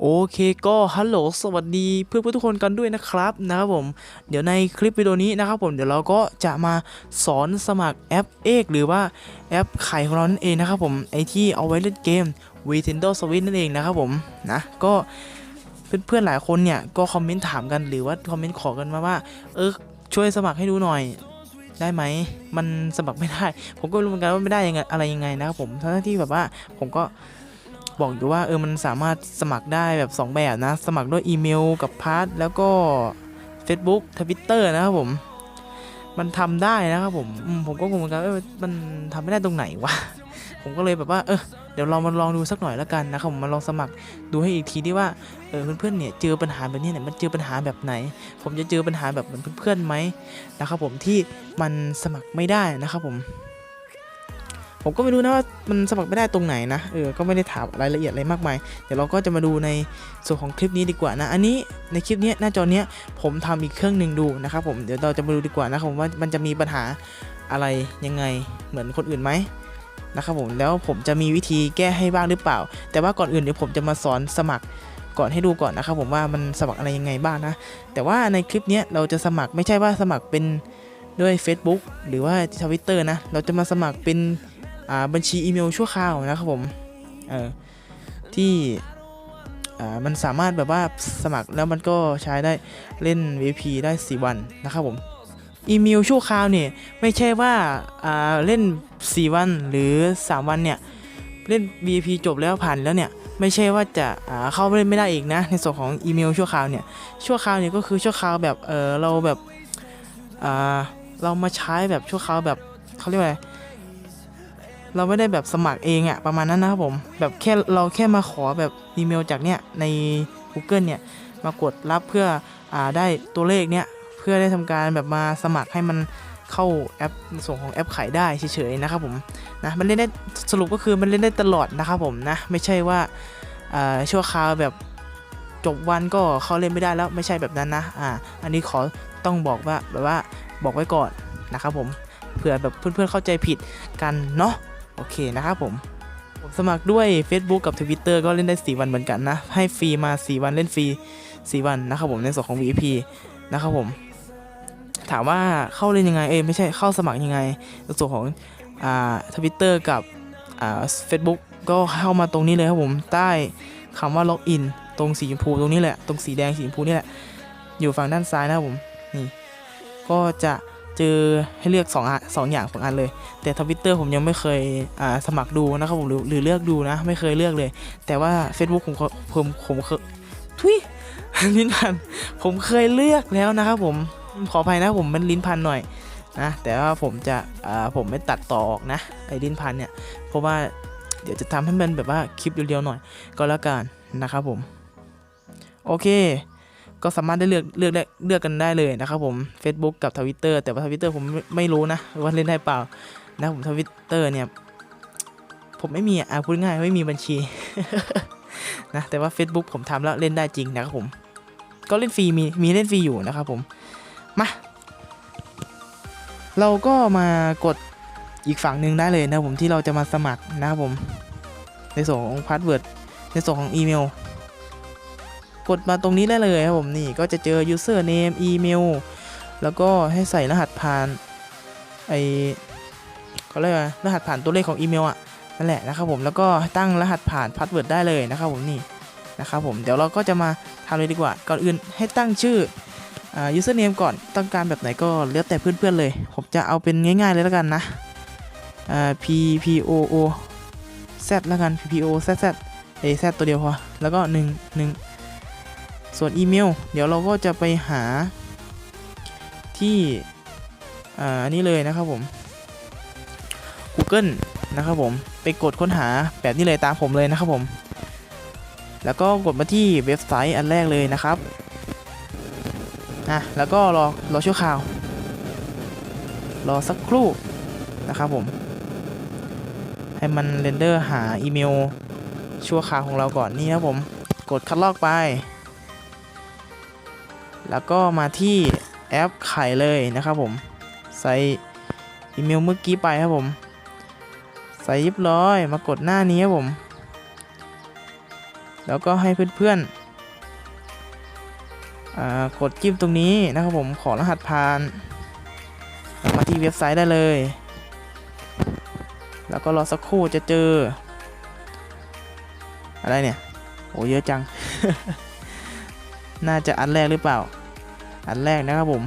โอเคก็ฮัลโหลสวัสดีเพื่อนๆทุกคนกันด้วยนะครับนะครับผม เดี๋ยวในคลิปวิดีโอนี้นะครับผมเดี๋ยวเราก็จะมาสอนสมัครแอปเอกหรือว่าแอปไข่ของเรานั่นเองนะครับผมไอที่เอาไว้เล่นเกม Nintendo Switch นั่นเองนะครับผมนะก็เพื่อนๆหลายคนเนี่ยก็คอมเมนต์ถามกันหรือว่าคอมเมนต์ขอกันมาว่า เออช่วยสมัครให้ดูหน่อยได้ไหม มันสมัครไม่ได้ ผมก็รู้เหมือนกันว่าไม่ได้ยังไงอะไรยังไงนะครับผมทั้งที่แบบว่าผมก็ บอกอยู่ว่าเออมันสามารถสมัครได้แบบ 2 แบบนะ สมัครด้วยอีเมลกับพาร์ทแล้วก็ Facebook Twitter นะครับผม มันทำได้นะครับผมผมก็งงเหมือนกันเออมันทำไม่ได้ตรงไหนวะผมก็เลยแบบว่าเออเดี๋ยวเรามาลองดูสักหน่อยแล้วกันนะครับผมมาลองสมัครดูให้อีกทีดีว่าเออเพื่อนๆเนี่ยเจอปัญหาแบบนี้เนี่ยมันเจอปัญหาแบบไหน ผมจะเจอปัญหาแบบเหมือนเพื่อนๆไหมนะครับผมที่มันสมัครไม่ได้นะครับผม ผมก็ไม่รู้นะว่ามันสมัครไม่ได้ตรงไหนนะเออก็ไม่ได้ถามรายละเอียดอะไรมากมายเดี๋ยวเราก็จะมาดูในส่วนของคลิปนี้ดีกว่านะ อันนี้ในคลิปนี้หน้าจอเนี้ยผมทำอีกเครื่องหนึ่งดูนะครับผมเดี๋ยวเราจะมาดูดีกว่านะครับผมว่ามันจะมีปัญหาอะไรยังไงเหมือนคนอื่นไหมนะครับผมแล้วผมจะมีวิธีแก้ให้บ้างหรือเปล่า แต่ว่าก่อนอื่นเดี๋ยวผมจะมาสอนสมัครก่อนให้ดูก่อนนะครับผมว่ามันสมัครอะไรยังไงบ้างนะ แต่ว่าในคลิปนี้เราจะสมัครไม่ใช่ว่าสมัครเป็นด้วย Facebook หรือว่า Twitter นะ เราจะมาสมัครเป็นอ่า บัญชีอีเมลชั่วคราวนะครับผมเออที่อ่ามันสามารถแบบว่าสมัครแล้วมันก็ใช้ได้เล่น VP ได้ 4 วันนะครับผมอีเมลชั่วคราวเนี่ยไม่ใช่ว่าอ่าเล่น 4 วันหรือ 3 วันเนี่ยเล่น VP จบแล้วผ่านแล้วเนี่ยไม่ใช่ว่าจะอ่าเข้าไปเล่นไม่ได้อีกนะ ในส่วนของอีเมลชั่วคราวเนี่ยชั่วคราวเนี่ยก็คือชั่วคราวแบบเออเราแบบอ่าเรามาใช้แบบชั่วคราวแบบเขาเรียกว่าอะไร เราไม่ได้แบบสมัครเองอะประมาณนั้นนะครับผม แบบแค่เราแค่มาขอแบบอีเมลจากเนี่ยใน Google เนี่ยมากดรับเพื่ออ่าได้ตัวเลขเนี่ยเพื่อได้ทำการแบบมาสมัครให้มันเข้าแอปส่วนของแอปขายได้เฉยๆนะครับผมนะมันเล่นได้สรุปก็คือมันเล่นได้ตลอดนะครับผมนะไม่ใช่ว่าอ่าชั่วคราวแบบจบวันก็เข้าเล่นไม่ได้แล้วไม่ใช่แบบนั้นนะอ่าอันนี้ขอต้องบอกว่าแบบว่าบอกไว้ก่อนนะครับผมเผื่อแบบเพื่อนๆเข้าใจผิดกันเนาะ โอเคนะครับผมผมสมัครด้วย Facebook กับ Twitter ก็เล่นได้ 4 วันเหมือนกันนะ ให้ฟรีมา 4 วันเล่นฟรี 4 วันนะครับผมในส่วนของ VIP นะครับผม ถามว่าเข้าเล่นยังไงเอ้ยไม่ใช่เข้าสมัครยังไงในส่วนของอ่าทวิตเตอร์กับอ่าเฟซบุ๊กก็เข้ามาตรงนี้เลยครับผมใต้คำว่าล็อกอินตรงสีชมพูตรงนี้แหละตรงสีแดงสีชมพูนี่แหละอยู่ฝั่งด้านซ้ายนะครับผมนี่ก็จะ เจอให้เลือก2อะสองอย่างสองอันเลย แต่ทวิตเตอร์ผมยังไม่เคยอ่าสมัครดูนะครับผมหรือหรือเลือกดูนะ ไม่เคยเลือกเลย แต่ว่า Facebook ผมผมผมเคยทุยลิ้นพันผมเคยเลือกแล้วนะครับผมขออภัยนะผมมันลิ้นพันหน่อยนะแต่ว่าผมจะอ่าผมไม่ตัดต่อออกนะไอ้ลิ้นพันเนี่ยเพราะว่าเดี๋ยวจะทำให้มันแบบว่าคลิปเรียวๆหน่อยก็แล้วกันนะครับผม โอเค ก็สามารถได้เลือกเลือกได้เลือกกันได้เลยนะครับผม Facebook กับ Twitter แต่ว่า Twitter ผมไม่ไม่รู้นะว่าเล่นได้เปล่านะผม Twitter เนี่ยผมไม่มีอะพูดง่ายไม่มีบัญชีนะแต่ว่า Facebook ผมทำแล้วเล่นได้จริงนะครับผม ก็เล่นฟรีมีมีเล่นฟรีอยู่นะครับผมมาเราก็มากดอีกฝั่งหนึ่งได้เลยนะครับผมที่เราจะมาสมัครนะครับผม ในส่วนของพาสเวิร์ดในส่วนของอีเมล กดมาตรงนี้ได้เลยครับผมนี่ก็จะเจอ user name email แล้วก็ให้ใส่รหัสผ่านไอเขาเรียกว่ารหัสผ่านตัวเลขของอีเมลอะนั่นแหละนะครับผมแล้วก็ตั้งรหัสผ่านพาสเวิร์ดได้เลยนะครับผมนี่นะครับผมเดี๋ยวเราก็จะมาทำเลยดีกว่าก่อนอื่นให้ตั้งชื่ออ่า user name ก่อนต้องการแบบไหนก็แล้วแต่เพื่อนๆเลย ผมจะเอาเป็นง่ายๆเลยแล้วกันนะอ่า p p o o z แล้วกัน p p o z z เอ z ตัวเดียวพอแล้วก็ 1 1 ส่วนอีเมล เดี๋ยวเราก็จะไปหาที่อ่าอันนี้เลยนะครับผม Google นะครับผมไปกดค้นหาแบบนี้เลยตามผมเลยนะครับผม แล้วก็กดมาที่เว็บไซต์อันแรกเลยนะครับอะแล้วก็รอรอชั่วคราว รอสักครู่นะครับผม ให้มันเรนเดอร์หาอีเมลชั่วคราวของเราก่อนนี่ครับผม กดคัดลอกไป แล้วก็มาที่แอปไข่เลยนะครับผม ใส่อีเมลเมื่อกี้ไปครับผม ใส่เรียบร้อยมากดหน้านี้ครับผม แล้วก็ให้เพื่อนๆกดจิ้มตรงนี้นะครับผมขอรหัสผ่านมาที่เว็บไซต์ได้เลย แล้วก็รอสักครู่จะเจอ อะไรเนี่ย โอ้เยอะจัง น่าจะอันแรกหรือเปล่า อันแรกนะครับผม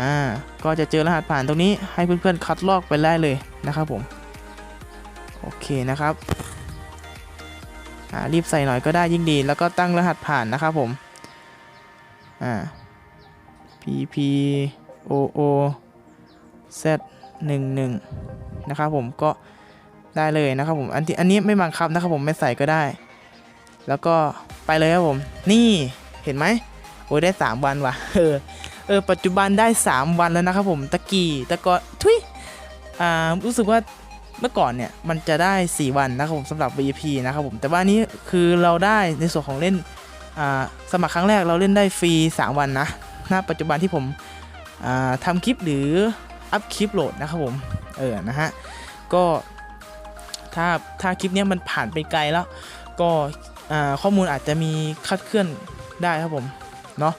อ่าก็จะเจอรหัสผ่านตรงนี้ให้เพื่อนๆคัดลอกไปได้เลยนะครับผมโอเคนะครับอ่ารีบใส่หน่อยก็ได้ยิ่งดี แล้วก็ตั้งรหัสผ่านนะครับผมอ่า pp o o z 1 1นะครับผมก็ได้เลยนะครับผมอันที่อันนี้ไม่บังคับนะครับผมไม่ใส่ก็ได้ แล้วก็ ไปเลยครับผม นี่เห็นไหมโอ้ยได้ 3 วันว่ะเออเออปัจจุบันได้ 3 วันแล้วนะครับผมตะกี้ตะกอนทุยอ่ารู้สึกว่าเมื่อก่อนเนี่ยมันจะได้ 4 วันนะครับผมสำหรับ VIP นะครับผมแต่ว่านี้คือเราได้ในส่วนของเล่นอ่าสมัครครั้งแรกเราเล่นได้ฟรี 3 วันนะณปัจจุบันที่ผมอ่าทำคลิปหรืออัพคลิปโหลดนะครับผมเออนะฮะก็ถ้าถ้าคลิปเนี้ยมันผ่านไปไกลแล้ว ก็ ข้อมูลอาจจะมีคลาดเคลื่อนได้ครับผมเนาะ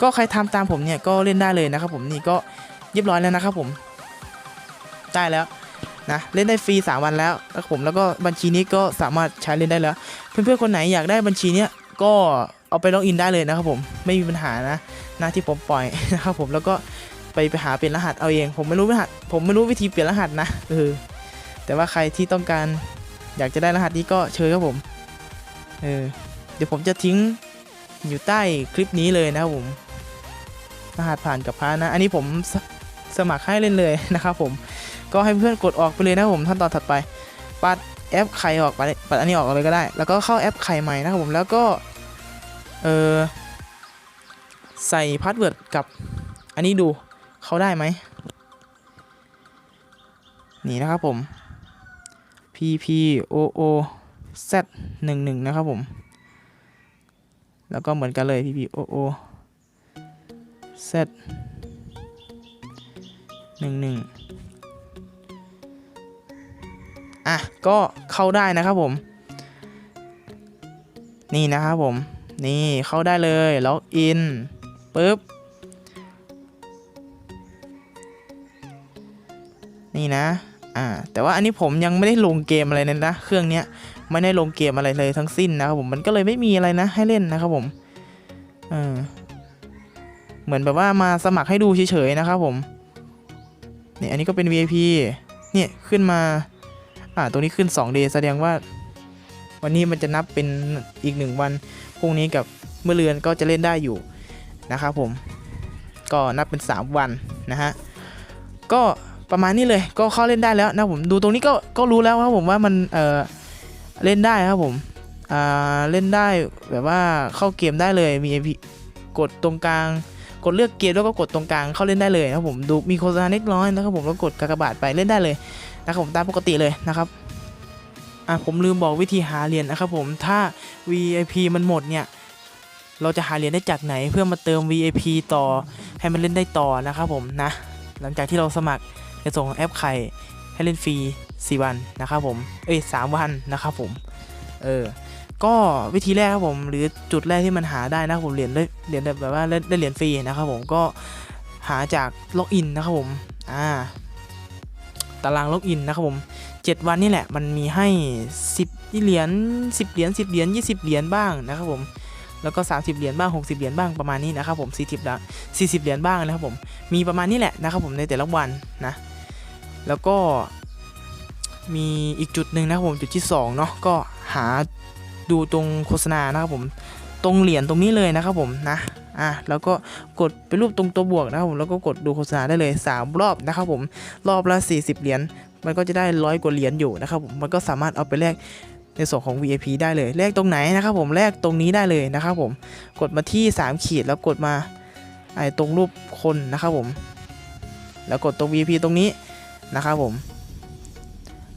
ก็ใครทำตามผมเนี่ยก็เล่นได้เลยนะครับผมนี่ก็เรียบร้อยแล้วนะครับผมได้แล้วนะเล่นได้ฟรี 3 วันแล้วนะครับผมแล้วก็บัญชีนี้ก็สามารถใช้เล่นได้แล้ว เพื่อนๆคนไหนอยากได้บัญชีเนี้ยก็เอาไปล็อกอินได้เลยนะครับผมไม่มีปัญหานะหน้าที่ผมปล่อยนะครับผมแล้วก็ไปไปหาเปลี่ยนรหัสเอาเอง ผมไม่รู้รหัสผมไม่รู้วิธีเปลี่ยนรหัสนะเออแต่ว่าใครที่ต้องการอยากจะได้รหัสนี้ก็เชิญครับผม เออเดี๋ยวผมจะทิ้งอยู่ใต้คลิปนี้เลยนะครับผมรหัสผ่านกับพานะ อันนี้ผมสสมัครให้เล่นเลยนะครับผมก็ให้เพื่อนกดออกไปเลยนะครับผมขั้นตอนถัดไป ปัดแอปไข่ออกไปปัดอันนี้ออกเลยก็ได้ แล้วก็เข้าแอปไข่ใหม่นะครับผมแล้วก็เออใส่พาสเวิร์ดกับอันนี้ดูเขาได้ไหมนี่นะครับผม p p o o z 1 1 นะครับผม แล้วก็เหมือนกันเลย p p o o z หนึ่งหนึ่งอะ ก็เข้าได้นะครับผม นี่นะครับผม นี่เข้าได้เลยล็อกอินปุ๊บนี่นะ อ่าแต่ว่าอันนี้ผมยังไม่ได้ลงเกมอะไรเลยนะเครื่องเนี้ยไม่ได้ลงเกมอะไรเลยทั้งสิ้นนะครับผมมันก็เลยไม่มีอะไรนะให้เล่นนะครับผมเออเหมือนแบบว่ามาสมัครให้ดูเฉยๆนะครับผมนี่อันนี้ก็เป็น VIP เนี่ยขึ้นมาอ่าตรงนี้ขึ้น 2 day แสดงว่า วันนี้มันจะนับเป็นอีกหนึ่งวันพรุ่งนี้กับเมื่อเรือนก็จะเล่นได้อยู่นะครับผม ก็นับเป็น 3 วันนะฮะก็ ประมาณนี้เลยก็เข้าเล่นได้แล้วนะผมดูตรงนี้ก็ก็รู้แล้วครับผมว่ามันเออเล่นได้ครับผมอ่าเล่นได้แบบว่าเข้าเกมได้เลยมีกดตรงกลาง กดเลือกเกมแล้วก็กดตรงกลางเข้าเล่นได้เลยนะครับผมดูมีโฆษณาเล็กน้อยนะครับผมแล้วกดกากบาทไปเล่นได้เลยนะครับผมตามปกติเลยนะครับอะผมลืมบอกวิธีหาเหรียญนะครับผมถ้า VIP มันหมดเนี่ยเราจะหาเหรียญได้จากไหนเพื่อมาเติม VIP ต่อให้มันเล่นได้ต่อนะครับผมนะหลังจากที่เราสมัคร ในส่งของแอปไข่ให้เล่นฟรี 4 วันนะครับผม เอ้ย 3 วันนะครับผม เออ ก็วิธีแรกครับผม หรือจุดแรกที่มันหาได้นะครับผม เหรียญได้เหรียญแบบว่าได้เหรียญฟรีนะครับผม ก็หาจากล็อกอินนะครับผม อ่า ตารางล็อกอินนะครับผม 7 วันนี่แหละ มันมีให้ 10เหรียญ 10 เหรียญ 10 เหรียญ 20 เหรียญบ้างนะครับผม แล้วก็ 30 เหรียญบ้าง 60 เหรียญบ้าง ประมาณนี้นะครับผม 40ละ40 เหรียญบ้างนะครับผม มีประมาณนี้แหละนะครับผมในแต่ละวันนะ แล้วก็มีอีกจุดหนึ่งนะครับผมจุดที่สองเนาะก็หาดูตรงโฆษณานะครับผมตรงเหรียญตรงนี้เลยนะครับผมนะอะแล้วก็กดไปรูปตรงตัวบวกนะครับผมแล้วก็กดดูโฆษณาได้เลย 3 รอบนะครับผมรอบละ 40 เหรียญมันก็จะได้ร้อยกว่าเหรียญอยู่นะครับผมมันก็สามารถเอาไปแลกในส่วนของ VIP ได้เลยแลกตรงไหนนะครับผมแลกตรงนี้ได้เลยนะครับผมกดมาที่ 3 ขีดแล้วกดมาไอ้ตรงรูปคนนะครับผม แล้วกดตรง VIP ตรงนี้ นะครับผม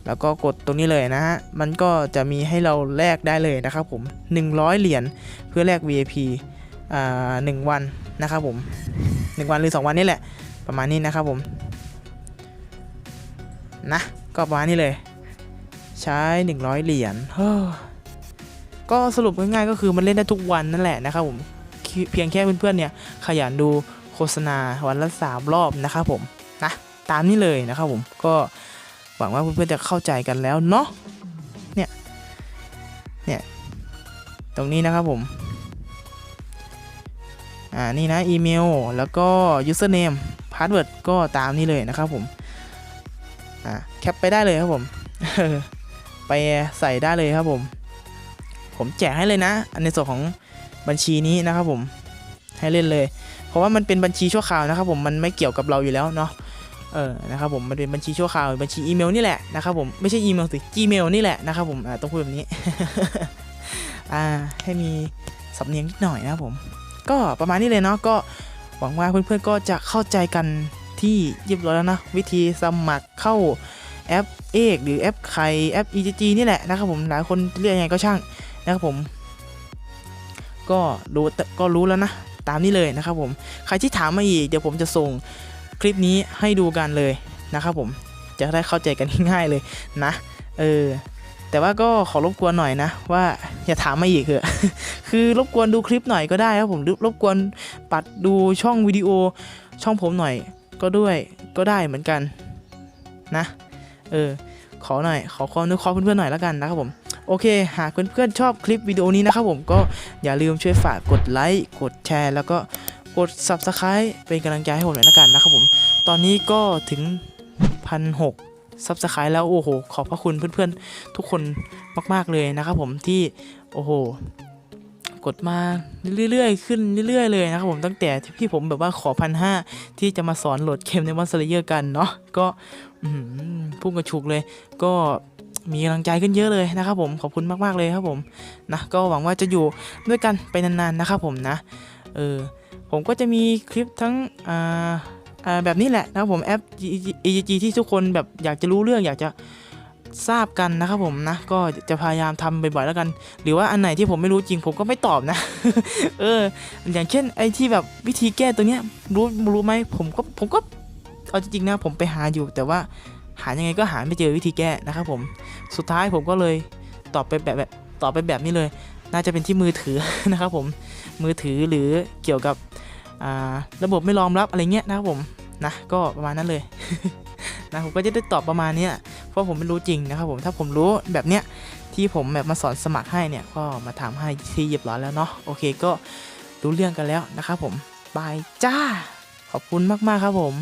แล้วก็กดตรงนี้เลยนะฮะ มันก็จะมีให้เราแลกได้เลยนะครับผม 100 เหรียญเพื่อแลก VIP อ่าหนึ่งวันนะครับผม 1 วันหรือ 2 วันนี่แหละ ประมาณนี้นะครับผม นะ ก็ประมาณนี้เลย ใช้ 100 เหรียญเฮ้อก็สรุปง่ายๆก็คือมันเล่นได้ทุกวันนั่นแหละนะครับผม เพียงแค่เพื่อนๆเนี่ยขยันดูโฆษณาวันละสามรอบนะครับผม นะ ตามนี้เลยนะครับผมก็หวังว่าเพื่อนๆจะเข้าใจกันแล้วเนาะเนี่ยเนี่ยตรงนี้นะครับผมอ่านี่นะอีเมลแล้วก็ username password ก็ตามนี้เลยนะครับผมอ่าแคปไปได้เลยครับผมไปใส่ได้เลยครับผม ผมแจกให้เลยนะในส่วนของบัญชีนี้นะครับผมให้เล่นเลย เพราะว่ามันเป็นบัญชีชั่วคราวนะครับผมมันไม่เกี่ยวกับเราอยู่แล้วเนาะ เออนะครับผมมันเป็นบัญชีชั่วคราวบัญชีอีเมลนี่แหละนะครับผมไม่ใช่อีเมลสิ Gmail นี่แหละนะครับผมต้องพูดแบบนี้อ่าให้มีสำเนียงนิดหน่อยนะครับผม ก็ประมาณนี้เลยเนาะก็หวังว่าเพื่อนๆก็จะเข้าใจกันที่เรียบร้อยแล้วนะวิธีสมัครเข้าแอปเอกหรือแอปใครแอป EGG นี่แหละนะครับผมหลายคนเรียกยังไงก็ช่างนะครับผม ก็รู้ก็รู้แล้วนะ ตามนี้เลยนะครับผม ใครที่ถามมาอีก เดี๋ยวผมจะส่ง คลิปนี้ให้ดูกันเลยนะครับผมจะได้เข้าใจกันง่ายๆเลยนะเออแต่ว่าก็ขอรบกวนหน่อยนะ ว่าอย่าถามมาอีกเถอะคือรบกวนดูคลิปหน่อยก็ได้ครับผมรบกวนปัดดูช่องวิดีโอช่องผมหน่อยก็ด้วยก็ได้เหมือนกันนะเออขอหน่อยขอความนึกขอเพื่อนๆหน่อยแล้วกันนะครับผมโอเค หากเพื่อนๆชอบคลิปวิดีโอนี้นะครับผมก็อย่าลืมช่วยฝากกดไลค์กดแชร์ แล้วก็ กด Subscribe เป็นกำลังใจให้ผมหน่อยละกันนะครับผม ตอนนี้ก็ถึงพันหก Subscribe แล้วโอ้โห ขอบพระคุณเพื่อนๆ ทุกคนมาก ๆ เลยนะครับผมที่โอ้โห กดมาเรื่อยๆ ขึ้นเรื่อยๆ เลยนะครับผมตั้งแต่ที่ผมแบบว่าขอพันห้าที่จะมาสอนโหลดเกมในมอนสเลเยอร์กันเนาะก็พุ่งกระฉุกเลย ก็มีกำลังใจขึ้นเยอะเลยนะครับผมขอบคุณมากๆเลยครับผมนะก็หวังว่าจะอยู่ด้วยกันไปนานๆนะครับผมนะเออ ผมก็จะมีคลิปทั้งอ่าอ่าแบบนี้แหละนะครับผมแอป EGG ที่ทุกคนแบบอยากจะรู้เรื่องอยากจะทราบกันนะครับผมนะ ก็จะพยายามทำบ่อยๆแล้วกัน หรือว่าอันไหนที่ผมไม่รู้จริงผมก็ไม่ตอบนะ เออ อย่างเช่นไอ้ที่แบบวิธีแก้ตัวเนี้ยรู้รู้ไหมผมก็ผมก็เอาจริงๆนะผมไปหาอยู่ แต่ว่าหายังไงก็หาไม่เจอวิธีแก้นะครับผม สุดท้ายผมก็เลยตอบไปแบบตอบไปแบบนี้เลย น่าจะเป็นที่มือถือนะครับผม มือถือหรือเกี่ยวกับระบบไม่รองรับอะไรเงี้ยนะครับผมนะก็ประมาณนั้นเลยนะผมก็จะได้ตอบประมาณนี้เพราะผมไม่รู้จริงนะครับผมถ้าผมรู้แบบเนี้ยที่ผมแบบมาสอนสมัครให้เนี่ยก็มาถามให้ที่เรียบร้อยแล้วเนาะโอเคก็รู้เรื่องกันแล้วนะครับผมบายจ้าขอบคุณมากๆครับผม